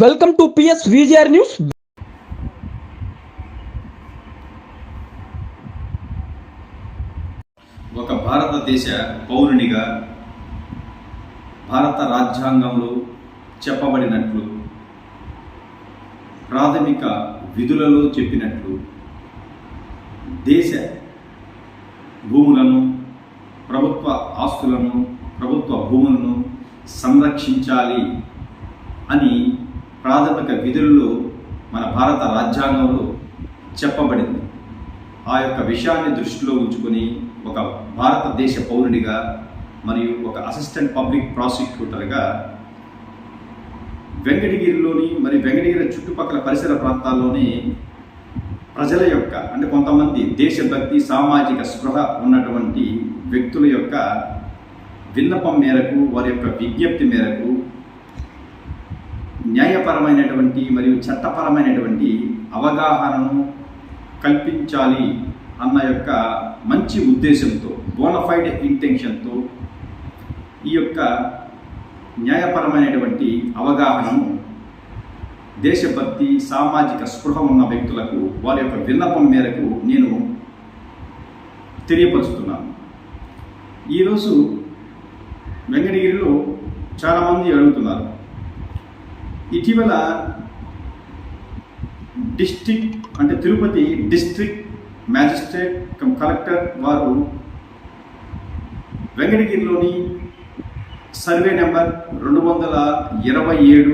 Welcome to PS VGR news. ఒక భారతదేశ పౌరునిగా భారత రాజ్యాంగంలో చెప్పబడినట్లు ప్రాథమిక విధులలో చెప్పినట్లు దేశ భూములను ప్రభుత్వ ఆస్తులను ప్రభుత్వ భూములను సంరక్షించాలి అని ప్రాథమిక విధుల్లో మన భారత రాజ్యాంగంలో చెప్పబడింది. ఆ యొక్క విషయాన్ని దృష్టిలో ఉంచుకొని ఒక భారతదేశ పౌరునిగా మరియు ఒక అసిస్టెంట్ పబ్లిక్ ప్రాసిక్యూటర్గా వెంకటగిరిలోని మరి వెంకటగిరి చుట్టుపక్కల పరిసర ప్రాంతాల్లోని ప్రజల యొక్క అంటే కొంతమంది దేశభక్తి సామాజిక స్పృహ ఉన్నటువంటి వ్యక్తుల యొక్క విన్నపం మేరకు వారి యొక్క విజ్ఞప్తి మేరకు న్యాయపరమైనటువంటి మరియు చట్టపరమైనటువంటి అవగాహనను కల్పించాలి అన్న యొక్క మంచి ఉద్దేశంతో బోనఫైడ్ ఇంటెన్షన్తో ఈ యొక్క న్యాయపరమైనటువంటి అవగాహనను దేశభక్తి సామాజిక స్పృహ ఉన్న వ్యక్తులకు వారి యొక్క విన్నపం మేరకు నేను తెలియపరుస్తున్నాను. ఈరోజు వెంకటగిరిలో చాలామంది అడుగుతున్నారు ఇటీవల డిస్టిక్ అంటే Tirupati district magistrate cum collector వారు వెంకటగిరిలోని సర్వే నెంబర్ రెండు వందల ఇరవై ఏడు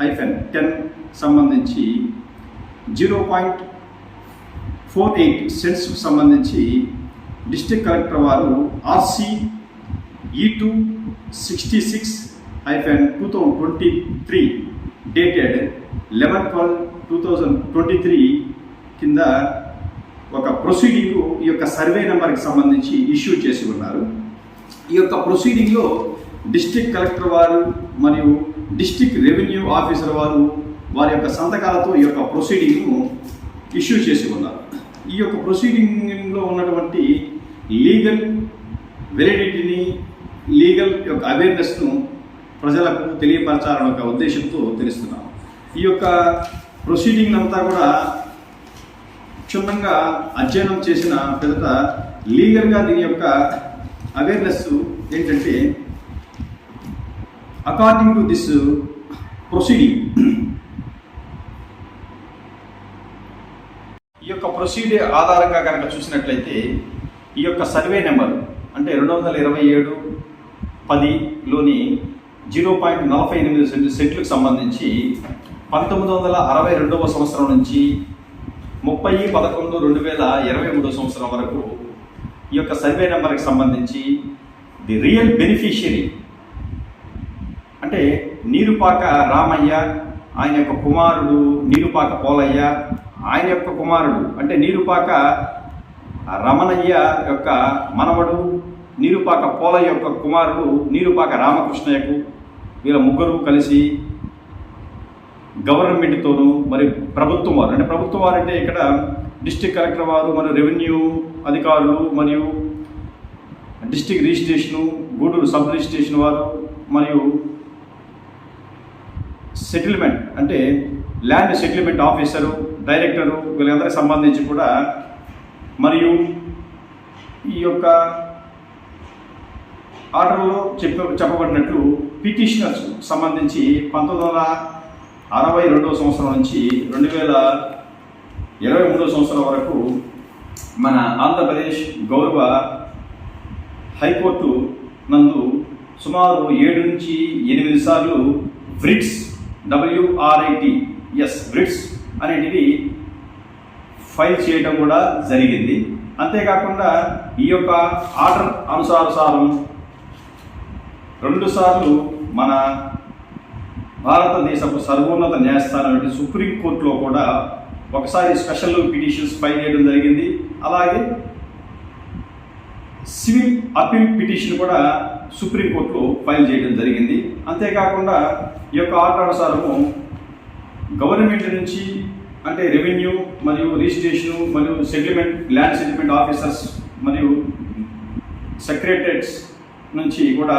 హైఫెన్ టెన్ సంబంధించి జీరో పాయింట్ ఫోర్ ఎయిట్ సెంట్స్కు సంబంధించి డిస్ట్రిక్ట్ కలెక్టర్ వారు RC E two sixty six hyphen two thousand twenty three dated eleven twelve two thousand twenty three కింద ఒక ప్రొసీడింగ్ ఈ యొక్క సర్వే నెంబర్కి సంబంధించి ఇష్యూ చేసి ఉన్నారు. ఈ యొక్క ప్రొసీడింగ్లో డిస్టిక్ కలెక్టర్ వారు మరియు డిస్టిక్ రెవెన్యూ ఆఫీసర్ వారు వారి యొక్క సంతకాలతో ఈ యొక్క ప్రొసీడింగ్ను ఇష్యూ చేసి ఉన్నారు. ఈ యొక్క ప్రొసీడింగ్లో ఉన్నటువంటి లీగల్ వెలిడిటీని లీగల్ యొక్క అవేర్నెస్ను ప్రజలకు తెలియపరచాలనే ఒక ఉద్దేశంతో తెలుస్తున్నాం. ఈ యొక్క ప్రొసీడింగ్ అంతా కూడా క్షుణ్ణంగా అధ్యయనం చేసిన పిదట లీగల్గా దీని యొక్క అవేర్నెస్ ఏంటంటే అకార్డింగ్ టు దిస్ ప్రొసీడింగ్ ఈ యొక్క ప్రొసీడింగ్ ఆధారంగా కనుక చూసినట్లయితే ఈ యొక్క సర్వే నెంబర్ అంటే రెండు వందల ఇరవై ఏడు పదిలోని జీరో పాయింట్ నలభై ఎనిమిది సెంట్ సెంట్లకు సంబంధించి పంతొమ్మిది వందల అరవై రెండవ సంవత్సరం నుంచి ముప్పై పదకొండు రెండు వేల ఇరవై మూడో సంవత్సరం వరకు ఈ యొక్క సర్వే నెంబర్కి సంబంధించి ది రియల్ బెనిఫిషియరీ అంటే నీరుపాక రామయ్య ఆయన యొక్క కుమారుడు నీరుపాక పోలయ్య ఆయన యొక్క కుమారుడు అంటే నీరుపాక రమణయ్య యొక్క మనవడు నీరుపాక పోలయ్య యొక్క కుమారుడు నీరుపాక రామకృష్ణయ్యకు వీళ్ళ ముగ్గురు కలిసి గవర్నమెంట్తోనూ మరి ప్రభుత్వం వారు అంటే ప్రభుత్వం వారు అంటే ఇక్కడ డిస్టిక్ కలెక్టర్ వారు మరియు రెవెన్యూ అధికారులు మరియు district registration Gudur sub registration వారు మరియు సెటిల్మెంట్ అంటే ల్యాండ్ సెటిల్మెంట్ ఆఫీసరు డైరెక్టరు వీళ్ళందరికి సంబంధించి కూడా మరియు ఈ యొక్క ఆర్డర్లో చెప్ప చెప్పబడినట్లు పిటిషనర్స్ సంబంధించి పంతొమ్మిది వందల అరవై రెండవ సంవత్సరం నుంచి రెండు వేల ఇరవై మూడవ సంవత్సరం వరకు మన ఆంధ్రప్రదేశ్ గౌరవ హైకోర్టు నందు సుమారు ఏడు నుంచి ఎనిమిది సార్లు writs W R I T S writs అనేటివి ఫైల్ చేయడం కూడా జరిగింది. అంతేకాకుండా ఈ యొక్క ఆర్డర్ అనుసారసారం రెండుసార్లు మన భారతదేశపు సర్వోన్నత న్యాయస్థానం అంటే సుప్రీంకోర్టులో కూడా ఒకసారి స్పెషల్ పిటిషన్స్ ఫైల్ చేయడం జరిగింది. అలాగే సివిల్ అపీల్ పిటిషన్ కూడా సుప్రీంకోర్టులో ఫైల్ చేయడం జరిగింది. అంతేకాకుండా ఈ యొక్క ఆర్డర్ అనుసారము గవర్నమెంట్ నుంచి అంటే రెవెన్యూ మరియు రిజిస్ట్రేషన్ మరియు సెటిల్మెంట్ ల్యాండ్ సెటిల్మెంట్ ఆఫీసర్స్ మరియు సెక్రటరేట్స్ నుంచి కూడా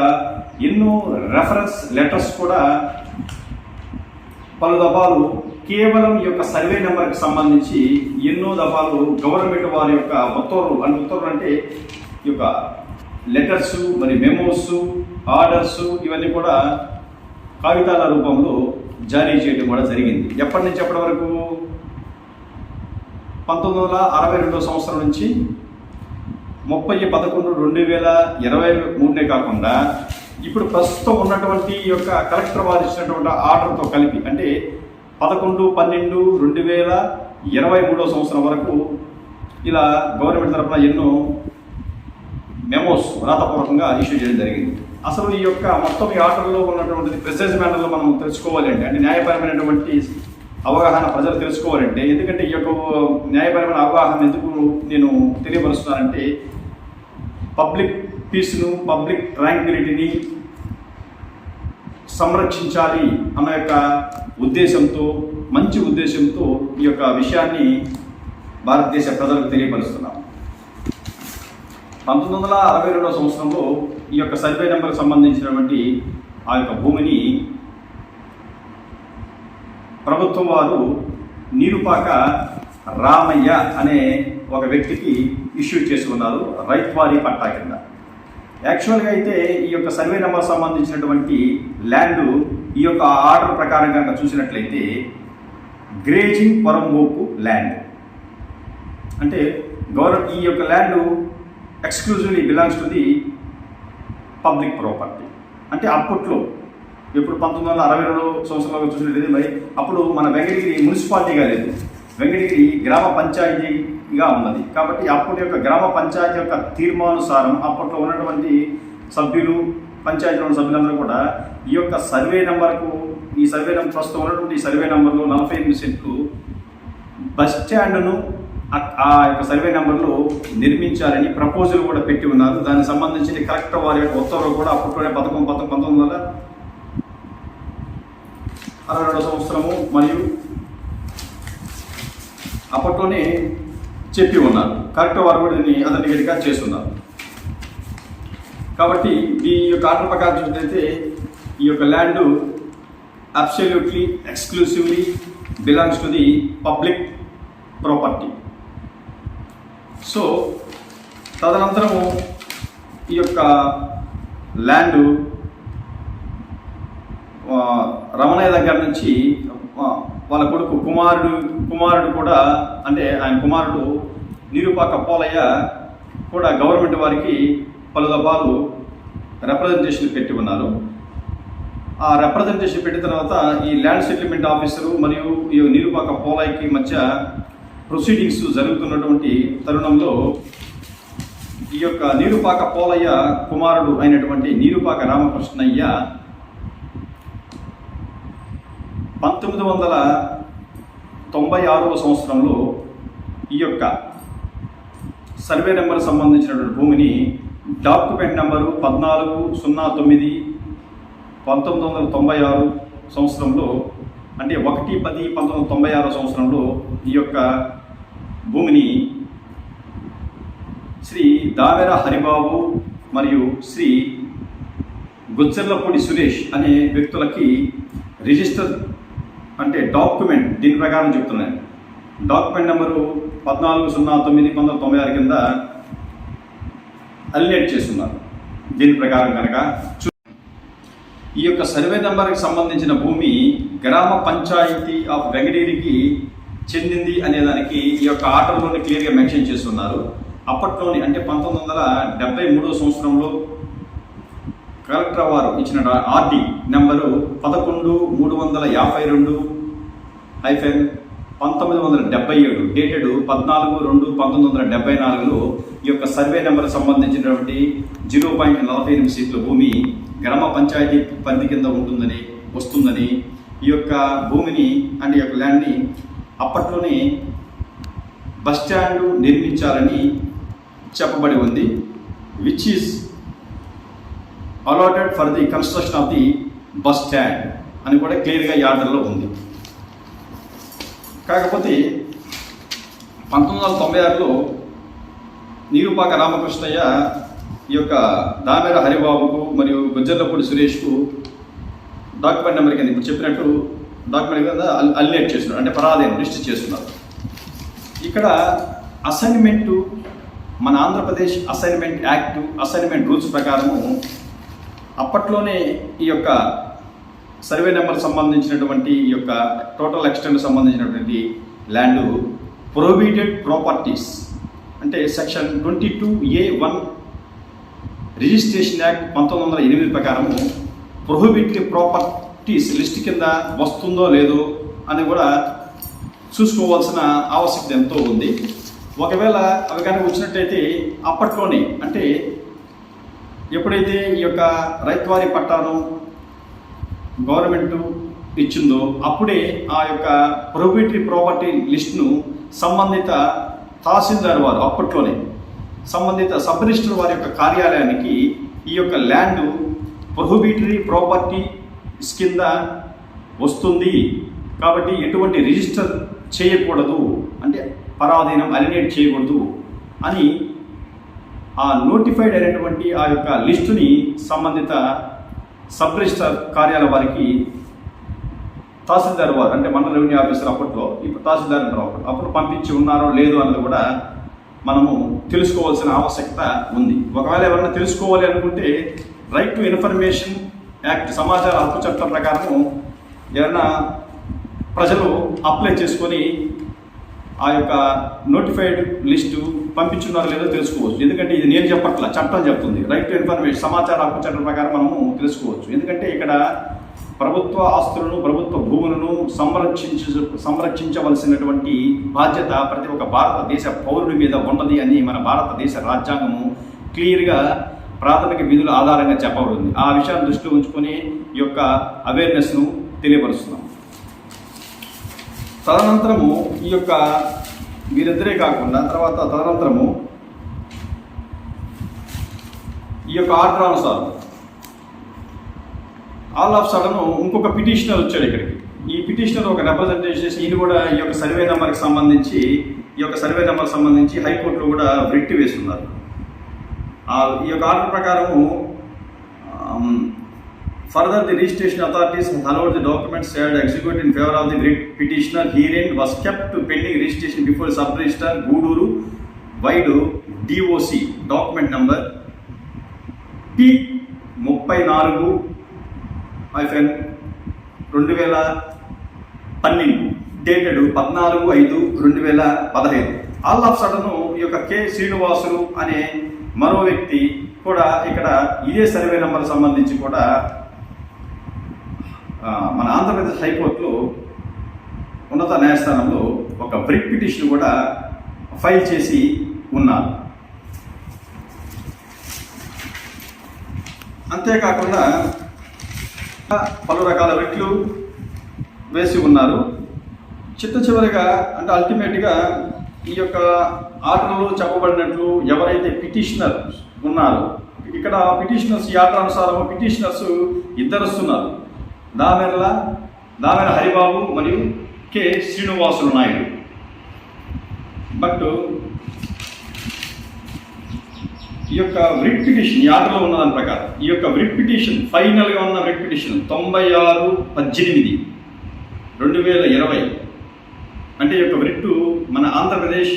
ఎన్నో రెఫరెన్స్ లెటర్స్ కూడా పలు దఫాలు కేవలం ఈ యొక్క సర్వే నెంబర్కి సంబంధించి ఎన్నో దఫాలు గవర్నమెంట్ వారి యొక్క ఉత్తర్వులు అంటే ఉత్తర్వులు అంటే ఈ యొక్క లెటర్స్ మరి మెమోస్ ఆర్డర్స్ ఇవన్నీ కూడా కాగితాల రూపంలో జారీ చేయడం కూడా జరిగింది. ఎప్పటి నుంచి ఎప్పటి వరకు? పంతొమ్మిది వందల అరవై రెండో సంవత్సరం నుంచి ముప్పై పదకొండు రెండు వేల ఇరవై మూడునే కాకుండా ఇప్పుడు ప్రస్తుతం ఉన్నటువంటి ఈ యొక్క కలెక్టర్ వారు ఇచ్చినటువంటి ఆర్డర్తో కలిపి అంటే పదకొండు పన్నెండు రెండు వేల ఇరవై మూడో సంవత్సరం వరకు ఇలా గవర్నమెంట్ తరఫున ఎన్నో మెమోస్ వ్రాతపూర్వకంగా ఇష్యూ చేయడం జరిగింది. అసలు ఈ యొక్క మొత్తం ఈ ఆర్డర్లో ఉన్నటువంటి ప్రెసెస్ మ్యాటర్లో మనం తెలుసుకోవాలి అంటే అంటే న్యాయపరమైనటువంటి అవగాహన ప్రజలు తెలుసుకోవాలంటే ఎందుకంటే ఈ యొక్క న్యాయపరమైన అవగాహన ఎందుకు నేను తెలియపరుస్తున్నానంటే పబ్లిక్ పీస్ను పబ్లిక్ ట్రాంక్విలిటీని సంరక్షించాలి అన్న యొక్క ఉద్దేశంతో మంచి ఉద్దేశంతో ఈ యొక్క విషయాన్ని భారతదేశ ప్రజలకు తెలియపరుస్తున్నాం. పంతొమ్మిది వందల అరవై రెండవ సంవత్సరంలో ఈ యొక్క సర్వే నెంబర్కి సంబంధించినటువంటి ఆ యొక్క భూమిని ప్రభుత్వం వారు నీరుపాక రామయ్య అనే ఒక వ్యక్తికి ఇష్యూ చేసుకున్నారు ఉన్నారు రైత్వారీ పట్టా కింద. యాక్చువల్గా అయితే ఈ యొక్క సర్వే నెంబర్ సంబంధించినటువంటి ల్యాండ్ ఈ యొక్క ఆర్డర్ ప్రకారం కనుక చూసినట్లయితే గ్రేజింగ్ పొరంబోకు ల్యాండ్. అంటే గవర్నమెంట్ ఈ యొక్క land exclusively belongs to the public property. అంటే అప్పట్లో ఇప్పుడు పంతొమ్మిది వందల అరవై రెండు సంవత్సరంలో చూసినట్లయితే మరి అప్పుడు మన వెంకటగిరి మున్సిపాలిటీగా లేదు వెంకటగిరి గ్రామ పంచాయతీ గా ఉన్నది. కాబట్టి అప్పటి యొక్క గ్రామ పంచాయతీ యొక్క తీర్మానుసారం అప్పట్లో ఉన్నటువంటి సభ్యులు పంచాయతీలో ఉన్న సభ్యులందరూ కూడా ఈ యొక్క సర్వే నెంబర్కు ఈ సర్వే నెంబర్ ప్రస్తుతం ఉన్నటువంటి ఈ సర్వే నెంబర్లో నలభై ఎనిమిది సెంట్లు బస్ స్టాండ్ను ఆ- యొక్క సర్వే నెంబర్లో నిర్మించాలని ప్రపోజల్ కూడా పెట్టి ఉన్నారు. దానికి సంబంధించిన కలెక్టర్ వారి యొక్క ఉత్తర్వులు కూడా అప్పట్లోనే పథకం పథకం పంతొమ్మిది వందల అరవై రెండో సంవత్సరము మరియు అప్పట్లోనే చెప్పి ఉన్నారు. కరెక్ట్ వారు కూడా దీన్ని అథెంటికేట్గా చేస్తున్నారు. కాబట్టి ఈ యొక్క ఆర్డర్ ప్రకారం చూసినట్లయితే ఈ యొక్క land absolutely exclusively belongs to the public property. So తదనంతరము ఈ యొక్క ల్యాండ్ రమణయ్య దగ్గర నుంచి వాళ్ళ కొడుకు కుమారుడు కుమారుడు కూడా అంటే ఆయన కుమారుడు నిరుపాక పోలయ్య కూడా గవర్నమెంట్ వారికి పలు దఫాలు రిప్రజెంటేషన్ పెట్టి ఉన్నారు. ఆ రిప్రజెంటేషన్ పెట్టిన తర్వాత ఈ ల్యాండ్ సెటిల్మెంట్ ఆఫీసరు మరియు ఈ నిరుపాక పోలయ్యకి మధ్య ప్రొసీడింగ్స్ జరుగుతున్నటువంటి తరుణంలో ఈ యొక్క నీరుపాక పోలయ్య కుమారుడు అయినటువంటి నీరుపాక రామకృష్ణయ్య పంతొమ్మిది వందల తొంభై ఆరవ సంవత్సరంలో ఈ యొక్క సర్వే నెంబర్ సంబంధించినటువంటి భూమిని డాక్యుమెంట్ నెంబరు పద్నాలుగు సున్నా తొమ్మిది పంతొమ్మిది వందల తొంభై ఆరు సంవత్సరంలో అంటే ఒకటి పది పంతొమ్మిది వందల తొంభై ఆరు సంవత్సరంలో ఈ యొక్క భూమిని శ్రీ దావెర హరిబాబు మరియు శ్రీ గుజ్జర్లపూడి సురేష్ అనే వ్యక్తులకి రిజిస్టర్ అంటే డాక్యుమెంట్ దీని ప్రకారం చెప్తున్నాను. డాక్యుమెంట్ నెంబరు పద్నాలుగు సున్నా తొమ్మిది వందల తొంభై ఆరు కింద అలినేట్ చేస్తున్నారు. దీని ప్రకారం కనుక చూ- ఈ యొక్క సర్వే నెంబర్కి సంబంధించిన భూమి గ్రామ పంచాయతీ ఆఫ్ వెంకటగిరికి చెందింది అనేదానికి ఈ యొక్క ఆర్డర్లోని క్లియర్గా మెన్షన్ చేస్తున్నారు. అప్పట్లోని అంటే పంతొమ్మిది వందల డెబ్బై మూడో సంవత్సరంలో కలెక్టర్ వారు ఇచ్చిన ఆర్డీ నెంబరు పదకొండు మూడు వందల యాభై రెండు హైఫెన్ పంతొమ్మిది వందల డెబ్బై ఏడు డేటెడ్ పద్నాలుగు రెండు పంతొమ్మిది వందల డెబ్బై నాలుగులో ఈ యొక్క సర్వే నెంబర్ సంబంధించినటువంటి జీరో పాయింట్ నలభై ఎనిమిది సీట్ల భూమి గ్రామ పంచాయతీ పరిధి కింద ఉంటుందని వస్తుందని ఈ యొక్క భూమిని అంటే ఈ యొక్క ల్యాండ్ని అప్పట్లోనే బస్ స్టాండ్ నిర్మించాలని చెప్పబడి ఉంది which is allotted for the construction of the bus stand అని కూడా క్లియర్గా ఈ ఆర్డర్లో ఉంది. కాకపోతే పంతొమ్మిది వందల తొంభై ఆరులో నీరుపాక రామకృష్ణయ్య ఈ యొక్క దామెర హరిబాబుకు మరియు గుజ్జర్లపూడి సురేష్కు డాక్యుమెంట్ నెంబర్ కింద ఇప్పుడు చెప్పినట్టు డాక్యుమెంట్ కింద అల్లేట్ చేస్తున్నారు. అంటే పరాధీనం లిస్ట్ చేస్తున్నారు. ఇక్కడ అసైన్మెంటు మన Andhra Pradesh assignment act assignment rules ప్రకారము అప్పట్లోనే ఈ యొక్క సర్వే నెంబర్ సంబంధించినటువంటి ఈ యొక్క టోటల్ ఎక్స్టెంట్ సంబంధించినటువంటి ల్యాండ్ ప్రొహిబిటెడ్ ప్రాపర్టీస్. అంటే section twenty two A one registration act పంతొమ్మిది వందల ఎనిమిది ప్రకారము ప్రొహిబిటెడ్ ప్రాపర్టీస్ లిస్ట్ కింద వస్తుందో లేదో అని కూడా చూసుకోవాల్సిన ఆవశ్యకత ఎంతో ఉంది. ఒకవేళ అవి కనుక వచ్చినట్టయితే అప్పట్లోనే అంటే ఎప్పుడైతే ఈ యొక్క రైతువారి పట్టాను గవర్నమెంట్ ఇచ్చిందో అప్పుడే ఆ యొక్క ప్రొబిటరీ ప్రాపర్టీ లిస్ట్ను సంబంధిత తహసీల్దార్ వారు అప్పట్లోనే సంబంధిత సబ్ రిజిస్టర్ వారి యొక్క కార్యాలయానికి ఈ యొక్క ల్యాండ్ ప్రొహిబిటరీ ప్రాపర్టీ కింద వస్తుంది. కాబట్టి ఎటువంటి రిజిస్టర్ చేయకూడదు. అంటే పరాధీనం అలినేట్ చేయకూడదు అని ఆ నోటిఫైడ్ అయినటువంటి ఆ యొక్క లిస్టుని సంబంధిత సబ్ రిజిస్టర్ కార్యాలయ వారికి తహసీల్దార్ వారు అంటే మండల రెవెన్యూ ఆఫీసర్ అప్పట్లో ఇప్పుడు తహసీల్దార్ అంటారు అప్పుడు. అప్పుడు పంపించి ఉన్నారో లేదో అన్నది కూడా మనము తెలుసుకోవాల్సిన ఆవశ్యకత ఉంది. ఒకవేళ ఎవరైనా తెలుసుకోవాలి అనుకుంటే రైట్ టు ఇన్ఫర్మేషన్ యాక్ట్ సమాచార హక్కు చట్టం ప్రకారము ఎవరైనా ప్రజలు అప్లై చేసుకొని ఆ యొక్క నోటిఫైడ్ లిస్టు పంపించున్నారో లేదో తెలుసుకోవచ్చు. ఎందుకంటే ఇది నేను చెప్పట్ల చట్టం చెప్తుంది. రైట్ టు ఇన్ఫర్మేషన్ సమాచార హక్కు చట్టం ప్రకారం మనము తెలుసుకోవచ్చు. ఎందుకంటే ఇక్కడ ప్రభుత్వ ఆస్తులను ప్రభుత్వ భూములను సంరక్షించ సంరక్షించవలసినటువంటి బాధ్యత ప్రతి ఒక్క భారతదేశ పౌరుడి మీద ఉన్నది అని మన భారతదేశ రాజ్యాంగము క్లియర్గా ప్రాథమిక విధుల ఆధారంగా చెప్పబడింది. ఆ విషయాన్ని దృష్టిలో ఉంచుకొని ఈ యొక్క అవేర్నెస్ను తెలియపరుస్తున్నాం. తదనంతరము ఈ యొక్క వీరిద్దరే కాకుండా తర్వాత తదనంతరము ఈ యొక్క ఆర్డర్ అనుసారం. ఆల్ ఆఫ్ సడన్ ఇంకొక పిటిషనర్ వచ్చాడు ఇక్కడికి. ఈ పిటిషనర్ ఒక రిప్రజెంటేషన్ చేసి ఈయన కూడా ఈ యొక్క సర్వే నెంబర్కి సంబంధించి ఈ యొక్క సర్వే నెంబర్ సంబంధించి హైకోర్టులో కూడా రిట్ వేస్తున్నారు. ఈ యొక్క ఆర్డర్ ప్రకారము um, further the registration authorities allowed the documents shared execute in favour of the petitioner herein was kept pending registration before sub register Gudur vide DOC document number P ముప్పై నాలుగు hyphen రెండు వేల పన్నెండు dated పద్నాలుగు ఐదు రెండు వేల పదహైదు ఆల్ ఆఫ్ సడన్ ఈ యొక్క కె శ్రీనివాసులు అనే మరో వ్యక్తి కూడా ఇక్కడ ఇదే సర్వే నెంబర్ సంబంధించి కూడా మన ఆంధ్రప్రదేశ్ హైకోర్టులో ఉన్నత న్యాయస్థానంలో ఒక బ్రిక్ పిటిషన్ కూడా ఫైల్ చేసి ఉన్నారు. అంతేకాకుండా పలు రకాల రిట్లు వేసి ఉన్నారు. చిట్ట చివరిగా అంటే అల్టిమేట్గా ఈ యొక్క ఆర్డర్లో చెప్పబడినట్లు ఎవరైతే పిటిషనర్ ఉన్నారో ఇక్కడ పిటిషనర్స్ ఈ ఆర్డర్ అనుసారం పిటిషనర్స్ ఇద్దరు వస్తున్నారు దామెర్ల దామెర హరిబాబు మరియు కె. శ్రీనివాసులు నాయుడు. బట్ ఈ యొక్క రిట్ పిటిషన్ యాదలో ఉన్న దాని ప్రకారం ఈ యొక్క రిట్ పిటిషన్ ఫైనల్గా ఉన్న రిట్ పిటిషన్ తొంభై ఆరు పద్దెనిమిది రెండు వేల ఇరవై. అంటే ఈ యొక్క రిట్టు మన ఆంధ్రప్రదేశ్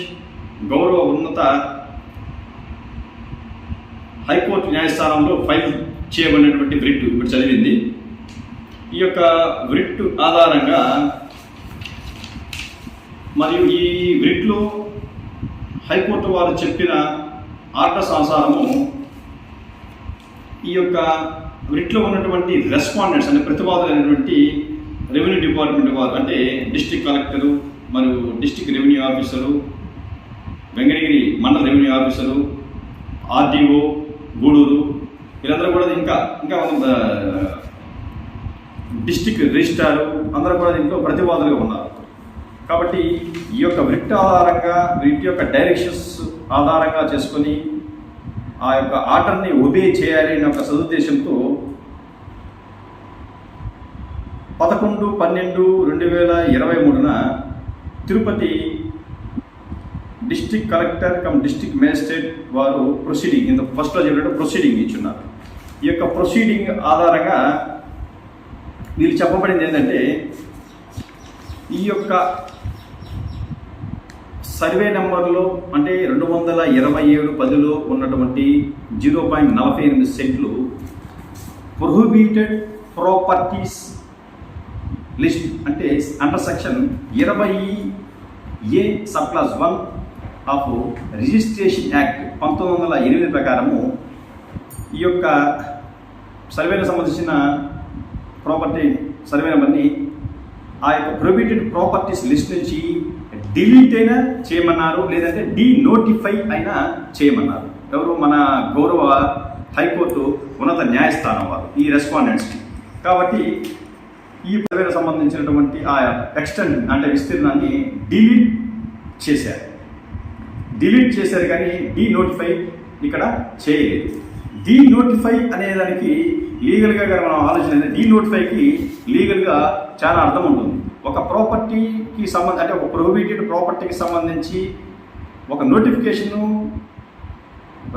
గౌరవ ఉన్నత హైకోర్టు న్యాయస్థానంలో ఫైల్ చేయబడినటువంటి రిట్ ఇప్పుడు చదివింది. ఈ యొక్క వ్రిట్ ఆధారంగా మరియు ఈ వ్రిట్లో హైకోర్టు వారు చెప్పిన ఆర్డర్స్ అనుసారము ఈ యొక్క వ్రిట్లో ఉన్నటువంటి రెస్పాండెంట్స్ అంటే ప్రతిపాదనటువంటి రెవెన్యూ డిపార్ట్మెంట్ వారు అంటే డిస్ట్రిక్ట్ కలెక్టరు మరియు డిస్టిక్ రెవెన్యూ ఆఫీసరు వెంకటగిరి మండల రెవెన్యూ ఆఫీసరు ఆర్డీఓ గూడూరు వీళ్ళందరూ కూడా ఇంకా ఇంకా ఆ, డిస్ట్రిక్ట్ రిజిస్ట్రారు అందరూ కూడా దీంట్లో ప్రతివాదులుగా ఉన్నారు. కాబట్టి ఈ యొక్క వృత్తి ఆధారంగా వీటి యొక్క డైరెక్షన్స్ ఆధారంగా చేసుకొని ఆ యొక్క ఆర్డర్ని ఒబే చేయాలి అనే ఒక సదుద్దేశంతో పదకొండు పన్నెండు రెండు వేల ఇరవై మూడున Tirupati district collector cum district magistrate వారు ప్రొసీడింగ్ ఇంత ఫస్ట్లో చెప్పినట్టు ప్రొసీడింగ్ ఇచ్చున్నారు. ఈ యొక్క ప్రొసీడింగ్ ఆధారంగా వీళ్ళు చెప్పబడింది ఏంటంటే ఈ యొక్క సర్వే నెంబర్లో అంటే రెండు వందల ఇరవై ఏడు పదిలో ఉన్నటువంటి జీరో పాయింట్ నలభై ఎనిమిది సెంట్లు ప్రొహిబిటెడ్ ప్రాపర్టీస్ లిస్ట్ అంటే అండర్ సెక్షన్ ఇరవై A sub class one of registration act పంతొమ్మిది వందల ఎనిమిది ప్రకారము ఈ యొక్క సర్వేకి సంబంధించిన ప్రాపర్టీ సర్వేనవన్నీ ఆ యొక్క ప్రొహిబిటెడ్ ప్రాపర్టీస్ లిస్ట్ నుంచి డిలీట్ అయినా చేయమన్నారు లేదంటే డీ నోటిఫై అయినా చేయమన్నారు. ఎవరు? మన గౌరవ హైకోర్టు ఉన్నత న్యాయస్థానం వారు ఈ రెస్పాండెంట్స్కి కాబట్టి ఈ పదవికి సంబంధించినటువంటి ఆ ఎక్స్టెండ్ అంటే విస్తీర్ణాన్ని డిలీట్ చేశారు. డిలీట్ చేశారు కానీ డీ నోటిఫై ఇక్కడ చేయలేదు. డీ నోటిఫై అనేదానికి లీగల్గా కనుక మనం ఆలోచన డీ నోటిఫైకి లీగల్గా చాలా అర్థం ఉంటుంది. ఒక ప్రాపర్టీకి సంబంధ అంటే ఒక ప్రొహిబిటెడ్ ప్రాపర్టీకి సంబంధించి ఒక నోటిఫికేషను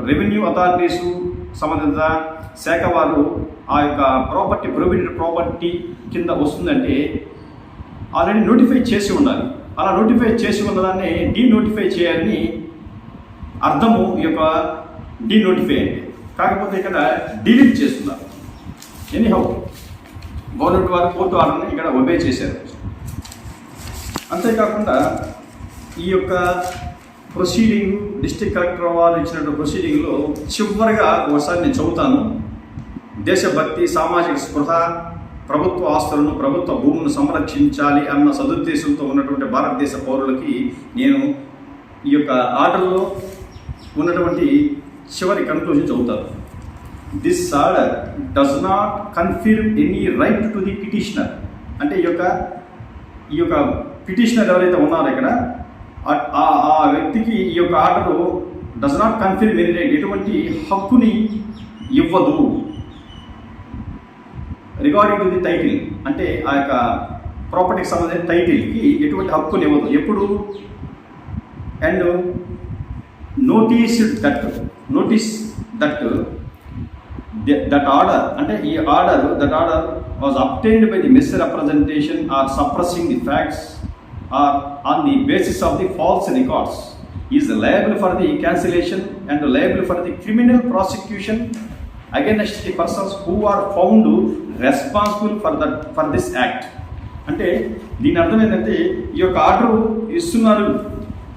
రెవెన్యూ అథారిటీస్ సంబంధిత శాఖ వారు ఆ యొక్క ప్రాపర్టీ ప్రొహిబిటెడ్ ప్రాపర్టీ కింద వస్తుందంటే ఆల్రెడీ నోటిఫై చేసి ఉండాలి. అలా నోటిఫై చేసి ఉన్నదాన్ని డీ నోటిఫై చేయాలని అర్థము ఈ యొక్క డీ నోటిఫై కాకపోతే ఇక్కడ డిలీట్ చేస్తున్నారు. ఎనీహౌ గవర్నమెంట్ వారు కోర్టు ఆర్డర్ని ఇక్కడ ఒబే చేశారు. అంతేకాకుండా ఈ యొక్క ప్రొసీడింగ్ డిస్ట్రిక్ట్ కలెక్టర్ వారు ఇచ్చినటువంటి ప్రొసీడింగ్లో చివరిగా ఒకసారి నేను చదువుతాను. దేశభక్తి సామాజిక స్పృహ ప్రభుత్వ ఆస్తులను ప్రభుత్వ భూములను సంరక్షించాలి అన్న సదుద్దేశంతో ఉన్నటువంటి భారతదేశ పౌరులకి నేను ఈ యొక్క ఆర్డర్లో ఉన్నటువంటి చివరి కన్క్లూజన్ చదువుతాను. This order does not confer any right to the petitioner అంటే ఈ యొక్క ఈ యొక్క పిటిషనర్ ఎవరైతే ఉన్నారో ఇక్కడ ఆ- వ్యక్తికి ఈ యొక్క order does not confer any right ఎటువంటి హక్కుని ఇవ్వదు. రిగార్డింగ్ టు ది టైటిల్ అంటే ఆ యొక్క ప్రాపర్టీకి సంబంధించిన టైటిల్కి ఎటువంటి హక్కుని ఇవ్వదు. ఎప్పుడు? And notice that notice that that order అంటే ఈ order that order was obtained by the misrepresentation or suppressing the facts or on the basis of the false records is liable for the cancellation and liable for the criminal prosecution against the persons who are found responsible for that for this act అంటే దీని అర్థం ఏంటంటే ఈ యొక్క order ఇస్తున్నారు.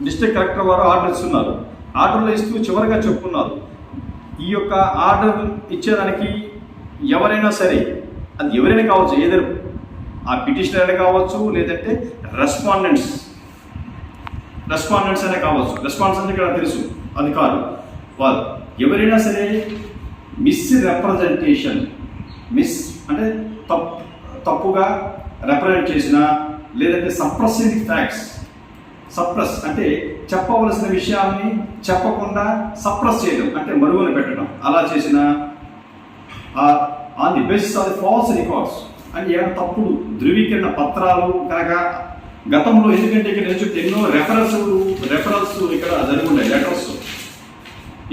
District collector వారు order ఇస్తున్నారు. ఆర్డర్లో ఇస్తూ చివరిగా చెప్పుకున్నారు. ఈ యొక్క ఆర్డర్ ఇచ్చేదానికి ఎవరైనా సరే అది ఎవరైనా కావచ్చు ఏదైనా ఆ పిటిషనర్ అయినా కావచ్చు లేదంటే రెస్పాండెంట్స్ రెస్పాండెంట్స్ అనే కావచ్చు. రెస్పాన్స్ అంటే ఇక్కడ తెలుసు. అది కాదు. ఎవరైనా సరే మిస్ రిప్రజెంటేషన్ మిస్ అంటే తప్పు తప్పుగా రిప్రజెంట్ చేసిన లేదంటే సప్రెసింగ్ ఫ్యాక్ట్స్ సప్రెస్ అంటే చెప్పవలసిన విషయాల్ని చెప్పకుండా సప్రెస్ చేయడం అంటే మరుగున పెట్టడం. అలా చేసిన on the basis of the false records అంటే ఏమైనా తప్పుడు ధృవీకరణ పత్రాలు కనుక గతంలో ఎందుకంటే ఇక్కడ నేను చెప్తే ఎన్నో రెఫరెన్స్ రెఫరెన్స్ ఇక్కడ జరిగి ఉన్నాయి లెటర్స్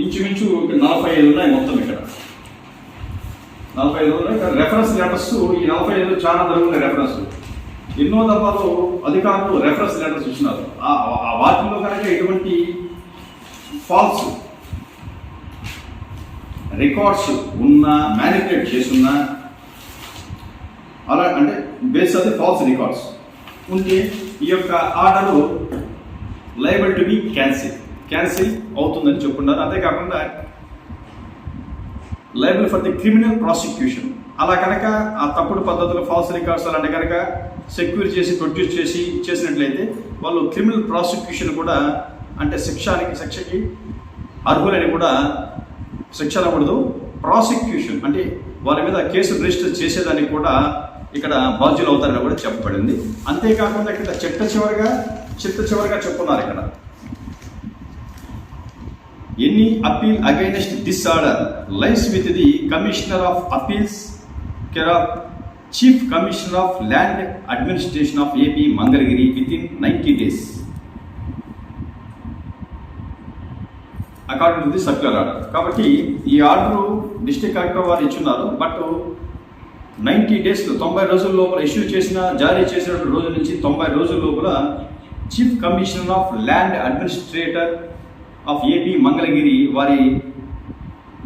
ఇంచుమించు ఇక్కడ నలభై ఐదు ఉన్నాయి మొత్తం ఇక్కడ. నలభై ఐదు ఉన్నాయి ఇక్కడ రెఫరెన్స్ లెటర్స్ ఈ నలభై ఐదు చాలా జరుగుతున్నాయి రెఫరెన్స్ ఎన్నో దఫాలు అధికారులు రెఫరెన్స్ లెటర్స్ ఇచ్చినారు ఆ- ఆ వాటిల్లో కనుక ఎటువంటి ఫాల్స్ రికార్డ్స్ ఉన్నా మ్యానిపులేట్ చేస్తున్నా అలా అంటే బేస్ అది ఫాల్స్ రికార్డ్స్ ఉంటే ఈ యొక్క order liable to be cancel cancel అవుతుందని చెప్పున్నారు అంతేకాకుండా liable for the criminal prosecution అలా కనుక ఆ తప్పుడు పద్ధతులు ఫాల్స్ రికార్డ్స్ అలాంటి కనుక సెక్యూర్ చేసి ప్రొడ్యూస్ చేసి చేసినట్లయితే వాళ్ళు క్రిమినల్ ప్రాసిక్యూషన్ కూడా అంటే శిక్షానికి శిక్షకి అర్హులని కూడా శిక్ష అనకూడదు ప్రాసిక్యూషన్ అంటే వాళ్ళ మీద కేసు రిజిస్టర్ చేసేదానికి కూడా ఇక్కడ బాధ్యులు అవుతారని కూడా చెప్పబడింది. అంతేకాకుండా ఇక్కడ చిట్ట చివరిగా చిట్ట చివరిగా చెప్పున్నారు ఇక్కడ. Any appeal against this order lies with the commissioner of appeals care of chief commissioner of land administration of AP Mangalagiri within ninety days. According to the circular order కాబట్టి ఈ ఆర్డర్ డిస్ట్రిక్ట్ కలెక్టర్ వారు ఇచ్చున్నారు but ninety days తొంభై రోజుల లోపల issue చేసిన జారీ చేసిన రోజు నుంచి తొంభై రోజుల లోపల chief commissioner of land administrator of AP Mangalagiri వారి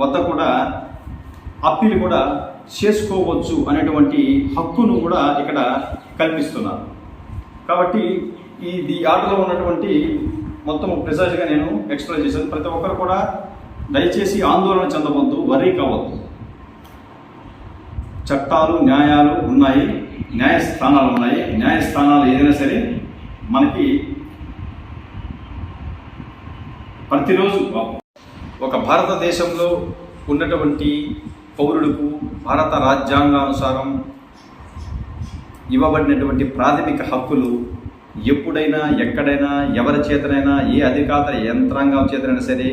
వద్ద కూడా అప్పీలు కూడా చేసుకోవచ్చు అనేటువంటి హక్కును కూడా ఇక్కడ కల్పిస్తున్నారు. కాబట్టి ఇది ఆటలో ఉన్నటువంటి మొత్తం ప్రిసైజ్గా నేను ఎక్స్ప్లెయిన్ చేశాను. ప్రతి ఒక్కరు కూడా దయచేసి ఆందోళన చెందవద్దు వరీ కావద్దు. చట్టాలు న్యాయాలు ఉన్నాయి న్యాయస్థానాలు ఉన్నాయి. న్యాయస్థానాలు ఏదైనా సరే మనకి ప్రతిరోజు ఒక భారతదేశంలో ఉన్నటువంటి పౌరులకు భారత రాజ్యాంగానుసారం ఇవ్వబడినటువంటి ప్రాథమిక హక్కులు ఎప్పుడైనా ఎక్కడైనా ఎవరి చేతనైనా ఏ అధికార యంత్రాంగం చేతనైనా సరే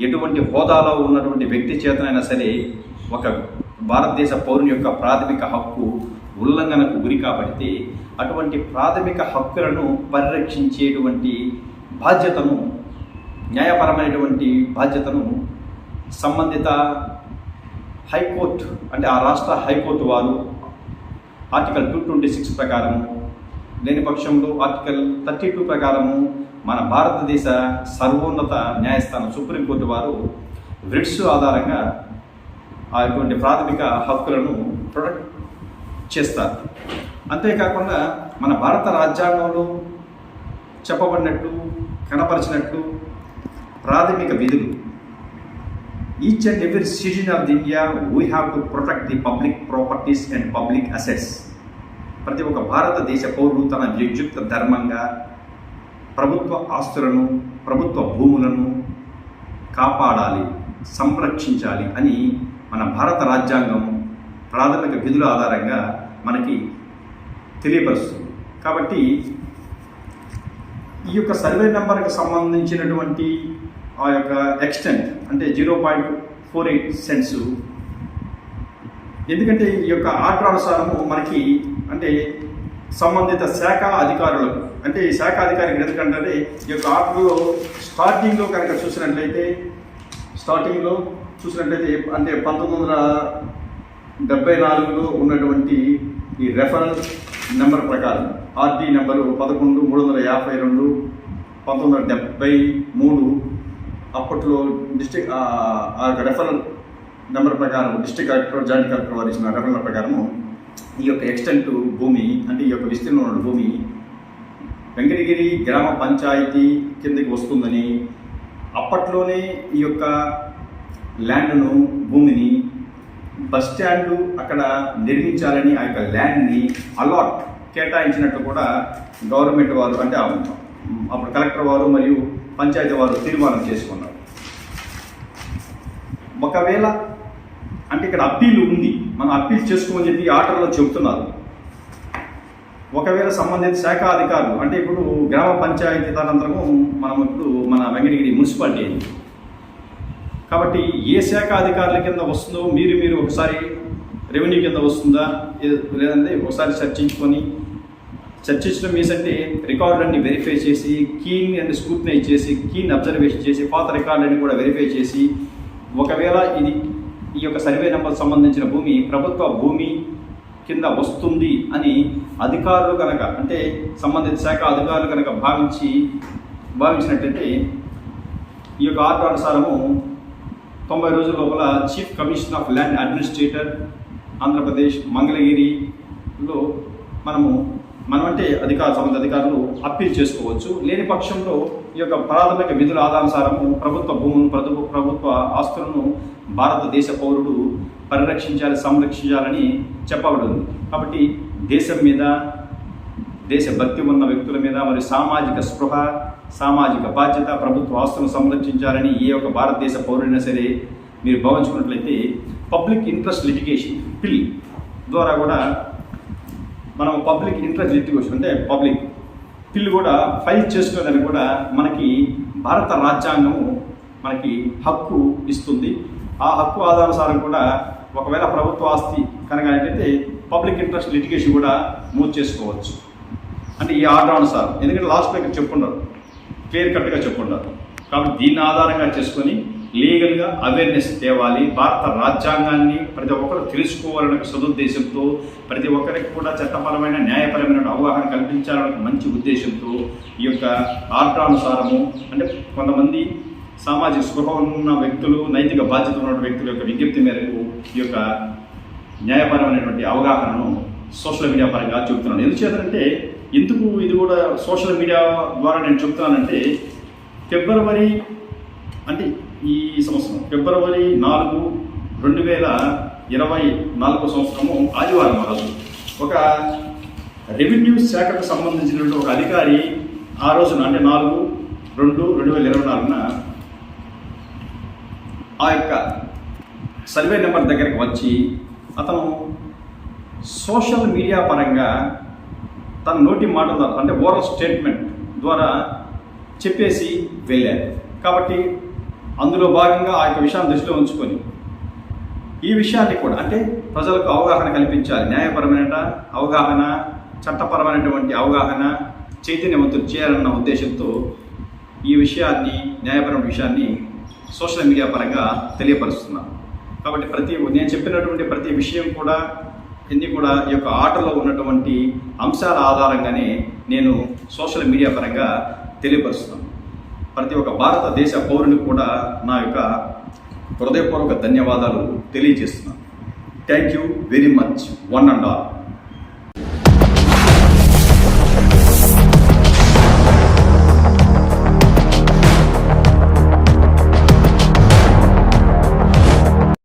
ఎటువంటి హోదాలో ఉన్నటువంటి వ్యక్తి చేతనైనా సరే ఒక భారతదేశ పౌరుని యొక్క ప్రాథమిక హక్కు ఉల్లంఘనకు గురి కాబట్టి అటువంటి ప్రాథమిక హక్కులను పరిరక్షించేటువంటి బాధ్యతను న్యాయపరమైనటువంటి బాధ్యతను సంబంధిత హైకోర్టు అంటే ఆ రాష్ట్ర హైకోర్టు వారు ఆర్టికల్ టూ ట్వంటీ సిక్స్ ప్రకారము లేని పక్షంలో ఆర్టికల్ థర్టీ టూ ప్రకారము మన భారతదేశ సర్వోన్నత న్యాయస్థానం సుప్రీంకోర్టు వారు రిట్స్ ఆధారంగా ఆ యొక్క ప్రాథమిక హక్కులను ప్రొటెక్ట్ చేస్తారు. అంతేకాకుండా మన భారత రాజ్యాంగంలో చెప్పబడినట్టు కనపరిచినట్టు ప్రాథమిక విధులు. Each and every citizen of the India we have to protect the public properties and public assets ప్రతి ఒక్క భారతదేశ పౌరుడు తన విద్యుక్త ధర్మంగా ప్రభుత్వ ఆస్తులను ప్రభుత్వ భూములను కాపాడాలి సంరక్షించాలి అని మన భారత రాజ్యాంగం ప్రాథమిక విధుల ఆధారంగా మనకి తెలియపరుస్తుంది. కాబట్టి ఈ యొక్క సర్వే నెంబర్కి సంబంధించినటువంటి ఆ యొక్క ఎక్స్టెంట్ అంటే zero point four eight cents ఎందుకంటే ఈ యొక్క ఆర్డర్ అనుసారము మనకి అంటే సంబంధిత శాఖ అధికారులకు అంటే ఈ శాఖ అధికారికి ఎందుకంటే ఈ యొక్క ఆర్డర్లో స్టార్టింగ్లో కనుక చూసినట్లయితే స్టార్టింగ్లో చూసినట్లయితే అంటే పంతొమ్మిది వందల డెబ్బై నాలుగులో ఉన్నటువంటి ఈ రెఫరెన్స్ నెంబర్ ప్రకారం ఆర్డీ నెంబరు పదకొండు మూడు వందల యాభై రెండు పంతొమ్మిది వందల డెబ్బై మూడు అప్పట్లో డిస్టిక్ ఆ యొక్క రెఫరల్ నెంబర్ ప్రకారం డిస్టిక్ కలెక్టర్ జాయింట్ కలెక్టర్ వారు ఇచ్చిన రెఫరల్ ప్రకారము ఈ యొక్క ఎక్స్టెంట్ భూమి అంటే ఈ యొక్క విస్తీర్ణం ఉన్న భూమి వెంకటగిరి గ్రామ పంచాయతీ కిందకి వస్తుందని అప్పట్లోనే ఈ యొక్క ల్యాండ్ను భూమిని బస్ స్టాండ్ అక్కడ నిర్మించాలని ఆ యొక్క ల్యాండ్ని అలాట్ కేటాయించినట్టు కూడా గవర్నమెంట్ వారు అంటే అప్పుడు కలెక్టర్ వారు మరియు పంచాయతీ వారు తీర్మానం చేసుకున్నారు. ఒకవేళ అంటే ఇక్కడ అప్పీల్ ఉంది మనం అప్పీల్ చేసుకోమని చెప్పి ఆర్డర్లో చెబుతున్నారు. ఒకవేళ సంబంధిత శాఖ అధికారులు అంటే ఇప్పుడు గ్రామ పంచాయతీ తదనంతరము మనం ఇప్పుడు మన వెంకటగిరి మున్సిపాలిటీ అయింది. కాబట్టి ఏ శాఖ అధికారుల కింద వస్తుందో మీరు మీరు ఒకసారి రెవెన్యూ కింద వస్తుందా లేదంటే ఒకసారి చర్చించుకొని చర్చించడం మీన్స్ అంటే రికార్డులన్నీ వెరిఫై చేసి కీన్ అండ్ స్క్రూటనైజ్ చేసి కీన్ అబ్జర్వేషన్ చేసి పాత రికార్డులన్నీ కూడా వెరిఫై చేసి ఒకవేళ ఇది ఈ యొక్క సర్వే నెంబర్ సంబంధించిన భూమి ప్రభుత్వ భూమి కింద వస్తుంది అని అధికారులు కనుక అంటే సంబంధిత శాఖ అధికారులు కనుక భావించి భావించినట్లయితే ఈ యొక్క ఆర్డర్ అనుసారము తొంభై రోజుల లోపల chief commission of land administrator Andhra Pradesh మంగళగిరిలో మనము మనం అంటే అధికార సంబంధ అధికారులు అప్పీల్ చేసుకోవచ్చు. లేని పక్షంలో ఈ యొక్క ప్రాథమిక విధుల ఆధారానుసారము ప్రభుత్వ భూములను ప్రభుత్వ ప్రభుత్వ ఆస్తులను భారతదేశ పౌరుడు పరిరక్షించాలి సంరక్షించాలని చెప్పబడింది. కాబట్టి దేశం మీద దేశభక్తి ఉన్న వ్యక్తుల మీద మరి సామాజిక స్పృహ సామాజిక బాధ్యత ప్రభుత్వ ఆస్తులను సంరక్షించాలని ఏ ఒక భారతదేశ పౌరుడైనా సరే మీరు భావించుకున్నట్లయితే పబ్లిక్ ఇంట్రెస్ట్ లిటిగేషన్ పిల్ ద్వారా కూడా మనం పబ్లిక్ ఇంట్రెస్ట్ లిటిగేషన్ అంటే పబ్లిక్ పిల్లు కూడా ఫైల్ చేసుకునేదానికి కూడా మనకి భారత రాజ్యాంగము మనకి హక్కు ఇస్తుంది. ఆ హక్కు ఆధారానుసారం కూడా ఒకవేళ ప్రభుత్వ ఆస్తి కనుక పబ్లిక్ ఇంట్రెస్ట్ లిటిగేషన్ కూడా మూవ్ చేసుకోవచ్చు. అంటే ఈ ఆర్డర్ అనుసారం. ఎందుకంటే లాస్ట్ ఇక్కడ చెప్పున్నారు క్లియర్ కట్గా చెప్పున్నారు కాబట్టి దీన్ని ఆధారంగా చేసుకొని లీగల్గా అవేర్నెస్ తేవాలి. భారత రాజ్యాంగాన్ని ప్రతి ఒక్కరు తెలుసుకోవాలనే సదుద్దేశంతో ప్రతి ఒక్కరికి కూడా చట్టపరమైన న్యాయపరమైన అవగాహన కల్పించాలనే మంచి ఉద్దేశంతో ఈ యొక్క ఆర్డరానుసారము అంటే కొంతమంది సామాజిక స్పృహ ఉన్న వ్యక్తులు నైతిక బాధ్యత ఉన్న వ్యక్తుల యొక్క విజ్ఞప్తి మేరకు ఈ యొక్క న్యాయపరమైనటువంటి అవగాహనను సోషల్ మీడియా పరంగా చెబుతున్నాను. ఎందుచేతంటే ఎందుకు ఇది కూడా సోషల్ మీడియా ద్వారా నేను చెప్తున్నానంటే ఫిబ్రవరి అంటే ఈ సంవత్సరం. ఫిబ్రవరి నాలుగు రెండు వేల ఇరవై నాలుగో సంవత్సరము ఆదివారం రోజు. ఒక రెవెన్యూ శాఖకు సంబంధించినటువంటి ఒక అధికారి ఆ రోజున అంటే నాలుగు రెండు రెండు వేల ఇరవై నాలుగున ఆ యొక్క సర్వే నెంబర్ దగ్గరికి వచ్చి అతను సోషల్ మీడియా పరంగా తన నోటి మాటల ద్వారా అంటే ఓరల్ స్టేట్మెంట్ ద్వారా చెప్పేసి వెళ్ళారు. కాబట్టి అందులో భాగంగా ఆ యొక్క విషయాన్ని దృష్టిలో ఉంచుకొని ఈ విషయాన్ని కూడా అంటే ప్రజలకు అవగాహన కల్పించాలి. న్యాయపరమైన అవగాహన చట్టపరమైనటువంటి అవగాహన చైతన్యవంతులు చేయాలన్న ఉద్దేశంతో ఈ విషయాన్ని న్యాయపరమైన విషయాన్ని సోషల్ మీడియా పరంగా తెలియపరుస్తున్నాను కాబట్టి ప్రతి నేను చెప్పినటువంటి ప్రతి విషయం కూడా ఇన్ని కూడా ఈ యొక్క ఆటలో ఉన్నటువంటి అంశాల ఆధారంగానే నేను సోషల్ మీడియా పరంగా తెలియపరుస్తున్నాను ప్రతి ఒక్క భారతదేశ పౌరునికి కూడా నా యొక్క హృదయపూర్వక ధన్యవాదాలు తెలియజేస్తున్నాను. Thank you very much one and all